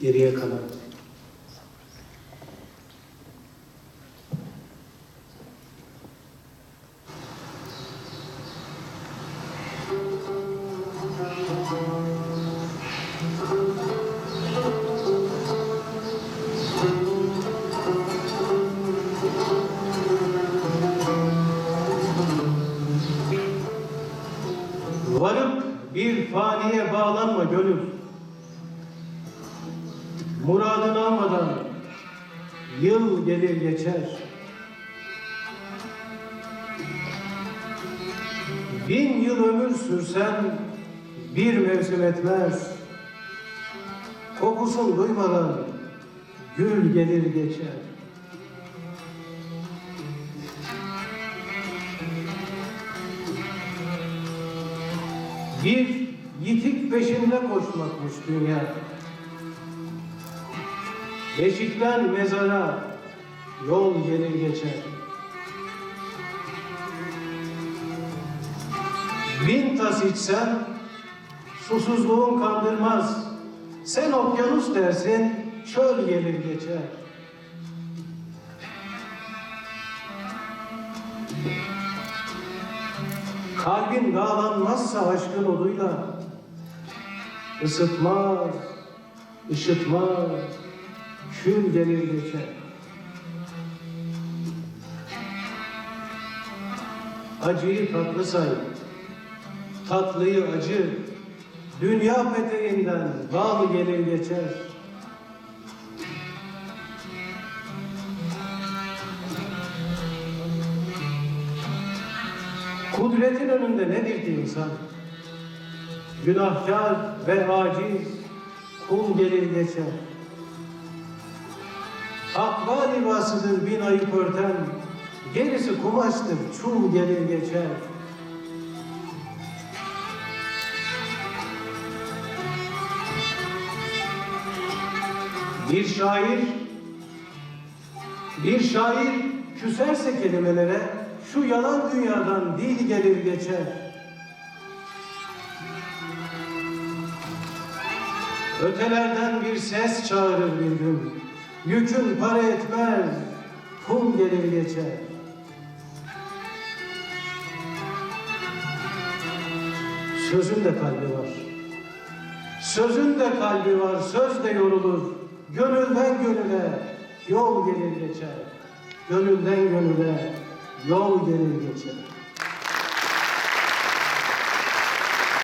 geriye kalan. Varıp bir faniye bağlanma gönül. Muradını almadan yıl gelir geçer. Bin yıl ömür sürsen bir mevsim etmez. Kokusunu duymadan gül gelir geçer. Bir yitik peşinde koşmakmış dünya. Beşikten mezara yol gelir geçer. Bin tas içsen susuzluğun kandırmaz. Sen okyanus dersin çöl gelir geçer. Kalbin dağlanmazsa aşkın oduyla ısıtmaz, ışıtmaz, kül gelir geçer. Acıyı tatlı say, tatlıyı acı, dünya peteğinden bal gelir geçer. Kudretin önünde nedir ki insan? Günahkar ve aciz kul gelir geçer. Takva libasıdır bin ayıp örten, gerisi kumaştır çul gelir geçer. Bir şair, bir şair küserse kelimelere şu yalan dünyadan dil gelir geçer. Ötelerden bir ses çağırır bir gün. Yükün para etmez, pul gelir geçer. Sözün de kalbi var. Sözün de kalbi var, söz de yorulur. Gönülden gönüle yol gelir geçer. Gönülden gönüle yol gelir geçer.